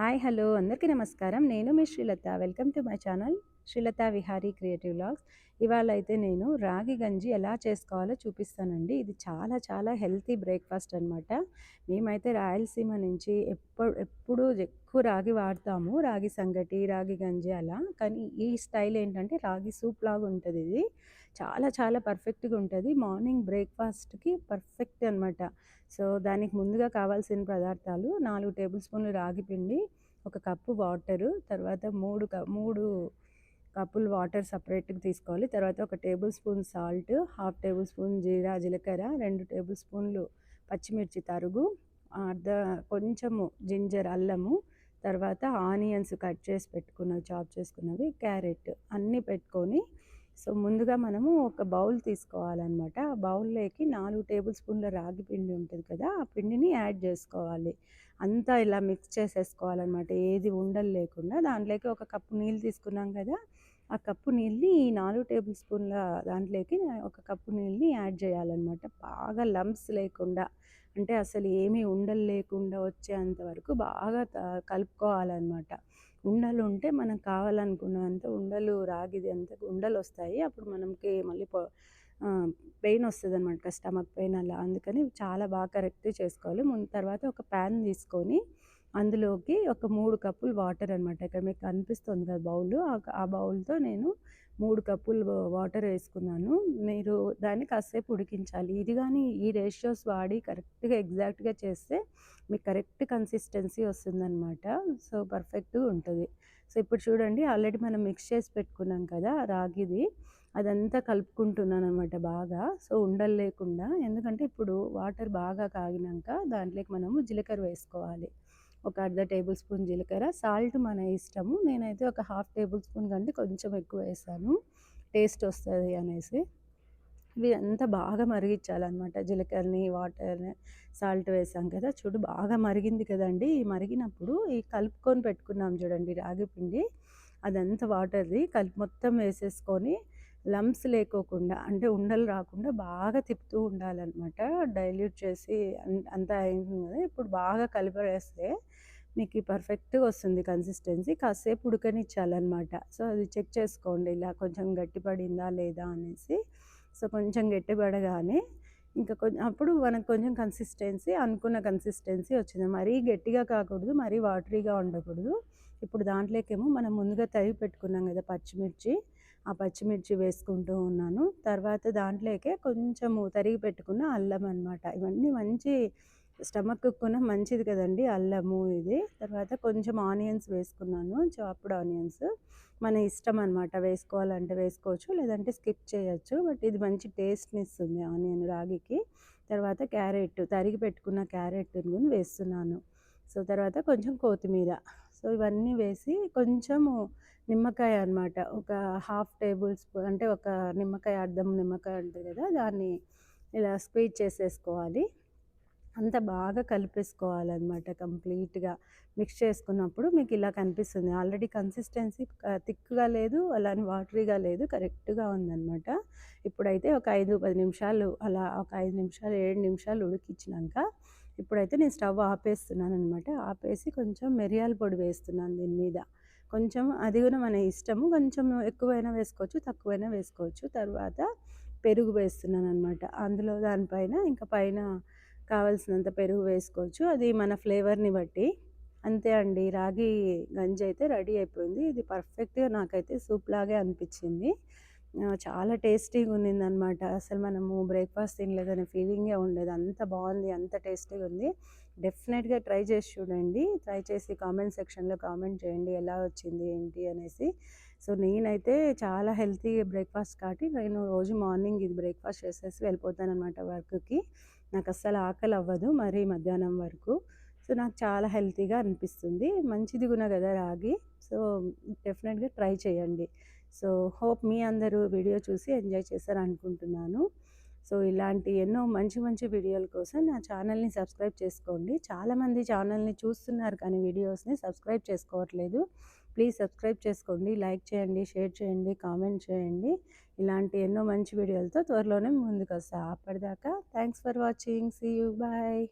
Hi hello అందరికీ నమస్కారం. నేను మీ Srilatha. Welcome to my channel Srilatha Vihari creative logs ఇవాళ అయితే నేను రాగి గంజి ఎలా చేసుకోవాలో చూపిస్తానండి. ఇది చాలా చాలా హెల్తీ బ్రేక్ఫాస్ట్ అనమాట మేమైతే రాయలసీమ నుంచి ఎప్పుడు ఎప్పుడు ఎక్కువ రాగి వాడతాము. రాగి సంగటి రాగి గంజి అలా. కానీ ఈ స్టైల్ ఏంటంటే రాగి సూప్ లాగా ఉంటుంది ఇది. చాలా చాలా పర్ఫెక్ట్గా ఉంటుంది. మార్నింగ్ బ్రేక్ఫాస్ట్కి పర్ఫెక్ట్ అనమాట సో దానికి ముందుగా కావాల్సిన పదార్థాలు నాలుగు టేబుల్ స్పూన్లు రాగి పిండి ఒక కప్పు వాటరు తర్వాత మూడు మూడు కప్పులు వాటర్ సపరేట్గా తీసుకోవాలి. తర్వాత ఒక tablespoon salt half tablespoon జీరా జీలకర్ర రెండు టేబుల్ స్పూన్లు పచ్చిమిర్చి తరుగు అర్ధ కొంచెము జింజర్ అల్లము తర్వాత ఆనియన్స్ కట్ చేసి పెట్టుకున్నవి చాప్ చేసుకున్నవి క్యారెట్ అన్నీ పెట్టుకొని సో ముందుగా మనము ఒక బౌల్ తీసుకోవాలన్నమాట. ఆ బౌల్లోకి నాలుగు టేబుల్ స్పూన్ల రాగి పిండి ఉంటుంది కదా ఆ పిండిని యాడ్ చేసుకోవాలి. అంతా ఇలా మిక్స్ చేసేసుకోవాలన్నమాట. ఏది ఉండలు లేకుండా. దాంట్లోకి ఒక కప్పు నీళ్ళు తీసుకున్నాం కదా ఆ కప్పు నీళ్ళని ఈ నాలుగు టేబుల్ స్పూన్ల దాంట్లోకి ఒక కప్పు నీళ్ళని యాడ్ చేయాలన్నమాట. బాగా లంప్స్ లేకుండా అంటే అసలు ఏమీ ఉండలు లేకుండా వచ్చేంత వరకు బాగా కలుపుకోవాలన్నమాట. ఉండలు ఉంటే మనం కావాలనుకున్నంత ఉండలు రాగిది అంత ఉండలు వస్తాయి. అప్పుడు మనకి మళ్ళీ పెయిన్ వస్తుంది అనమాట స్టమక్ పెయిన్ అలా. అందుకని చాలా బాగా కరెక్ట్ చేసుకోవాలి. ముందు తర్వాత ఒక ప్యాన్ తీసుకొని అందులోకి ఒక మూడు కప్పులు వాటర్ అనమాట ఇక్కడ మీకు కనిపిస్తుంది కదా బౌల్. ఆ బౌల్తో నేను మూడు కప్పులు వాటర్ వేసుకున్నాను. మీరు దాన్ని కాసేపు ఉడికించాలి. ఇది కానీ ఈ రేషియోస్ వాడి కరెక్ట్గా ఎగ్జాక్ట్గా చేస్తే మీకు కరెక్ట్ కన్సిస్టెన్సీ వస్తుందన్నమాట. సో పర్ఫెక్ట్గా ఉంటుంది. సో ఇప్పుడు చూడండి ఆల్రెడీ మనం మిక్స్ చేసి పెట్టుకున్నాం కదా రాగిది. అదంతా కలుపుకుంటున్నాను అనమాట బాగా. సో ఉండలు లేకుండా. ఎందుకంటే ఇప్పుడు వాటర్ బాగా కాగినాక దాంట్లోకి మనము జీలకర్ర వేసుకోవాలి. ఒక అర్ధ టేబుల్ స్పూన్ జీలకర్ర సాల్ట్ మన ఇష్టము. నేనైతే ఒక హాఫ్ టేబుల్ స్పూన్ కంటే కొంచెం ఎక్కువ వేసాను. టేస్ట్ వస్తుంది అనేసి. ఇవి అంతా బాగా మరిగించాలన్నమాట. జీలకర్రని వాటర్ని సాల్ట్ వేసాం కదా. చూడు బాగా మరిగింది కదండి. ఈ మరిగినప్పుడు ఈ కలుపుకొని పెట్టుకున్నాం చూడండి రాగి పిండి. అదంతా వాటర్ది కలిపి మొత్తం వేసేసుకొని లంప్స్ లేకోకుండా అంటే ఉండలు రాకుండా బాగా తిప్పుతూ ఉండాలన్నమాట. డైల్యూట్ చేసి అంతా అయింది కదా ఇప్పుడు బాగా కలిపేస్తే మీకు పర్ఫెక్ట్గా వస్తుంది కన్సిస్టెన్సీ. కాసేపు ఉడకనిచ్చాలన్నమాట. సో అది చెక్ చేసుకోండి ఇలా కొంచెం గట్టిపడిందా లేదా అనేసి. సో కొంచెం గట్టిపడగానే ఇంకా కొంచెం అప్పుడు మనకు కొంచెం కన్సిస్టెన్సీ అనుకున్న కన్సిస్టెన్సీ వచ్చింది. మరీ గట్టిగా కాకూడదు మరీ వాటరీగా ఉండకూడదు. ఇప్పుడు దాంట్లోకేమో మనం ముందుగా తరిగి పెట్టుకున్నాం కదా పచ్చిమిర్చి. ఆ పచ్చిమిర్చి వేసుకుంటూ ఉన్నాను. తర్వాత దాంట్లోకే కొంచెము తరిగి పెట్టుకున్న అల్లం అనమాట ఇవన్నీ మంచి స్టమక్ కూడా మంచిది కదండి అల్లము ఇది. తర్వాత కొంచెం ఆనియన్స్ వేసుకున్నాను. చాప్డ్ ఆనియన్స్ మన ఇష్టం అనమాట వేసుకోవాలంటే వేసుకోవచ్చు లేదంటే స్కిప్ చేయొచ్చు. బట్ ఇది మంచి టేస్ట్ని ఇస్తుంది ఆనియన్ రాగికి. తర్వాత క్యారెట్ తరిగి పెట్టుకున్న క్యారెట్ వేస్తున్నాను. సో తర్వాత కొంచెం కొత్తిమీర. సో ఇవన్నీ వేసి కొంచెము నిమ్మకాయ అనమాట ఒక హాఫ్ టేబుల్ స్పూన్ అంటే ఒక నిమ్మకాయ అర్థం నిమ్మకాయ ఉంటుంది కదా దాన్ని ఇలా స్క్వీజ్ చేసేసుకోవాలి. అంత బాగా కలిపేసుకోవాలన్నమాట కంప్లీట్గా. మిక్స్ చేసుకున్నప్పుడు మీకు ఇలా కనిపిస్తుంది. ఆల్రెడీ కన్సిస్టెన్సీ థిక్గా లేదు అలానే వాటరీగా లేదు కరెక్ట్గా ఉందన్నమాట. ఇప్పుడైతే ఒక ఐదు పది నిమిషాలు అలా ఒక ఐదు నిమిషాలు ఏడు నిమిషాలు ఉడికించినాక ఇప్పుడైతే నేను స్టవ్ ఆపేస్తున్నాను అనమాట ఆపేసి కొంచెం మిరియాల పొడి వేస్తున్నాను దీని మీద. కొంచెం అది కూడా మన ఇష్టము. కొంచెం ఎక్కువైనా వేసుకోవచ్చు తక్కువైనా వేసుకోవచ్చు. తర్వాత పెరుగు వేస్తున్నాను అనమాట అందులో దానిపైన ఇంకా పైన కావాల్సినంత పెరుగు వేసుకోవచ్చు. అది మన ఫ్లేవర్ని బట్టి. అంతే అండి. రాగి గంజి అయితే రెడీ అయిపోయింది. ఇది పర్ఫెక్ట్గా నాకైతే సూప్ లాగే అనిపించింది. చాలా టేస్టీగా ఉన్నింది అనమాట అసలు మనము బ్రేక్ఫాస్ట్ తినలేదనే ఫీలింగే ఉండేది. అంత బాగుంది అంత టేస్టీగా ఉంది. డెఫినెట్గా ట్రై చేసి చూడండి. ట్రై చేసి కామెంట్ సెక్షన్లో కామెంట్ చేయండి ఎలా వచ్చింది ఏంటి అనేసి. సో నేనైతే చాలా హెల్తీ బ్రేక్ఫాస్ట్ కాబట్టి నేను రోజు మార్నింగ్ ఇది బ్రేక్ఫాస్ట్ చేసేసి వెళ్ళిపోతాను అనమాట వర్క్కి. నాకు అస్సలు ఆకలి అవ్వదు మరీ మధ్యాహ్నం వరకు. సో నాకు చాలా హెల్తీగా అనిపిస్తుంది. మంచిది కూడా కదా రాగి. సో డెఫినెట్గా ట్రై చేయండి. సో హోప్ మీ అందరూ వీడియో చూసి ఎంజాయ్ చేశారు అనుకుంటున్నాను సో ఇలాంటి ఎన్నో మంచి మంచి వీడియోల కోసం నా ఛానల్ని సబ్స్క్రైబ్ చేసుకోండి. చాలామంది ఛానల్ని చూస్తున్నారు కానీ వీడియోస్ని సబ్స్క్రైబ్ చేసుకోవట్లేదు. ప్లీజ్ సబ్స్క్రైబ్ చేసుకోండి. లైక్ చేయండి షేర్ చేయండి కామెంట్ చేయండి. ఇలాంటి ఎన్నో మంచి వీడియోలతో త్వరలోనే ముందుకు వస్తాను అప్పటిదాకా thanks for watching. See you. Bye.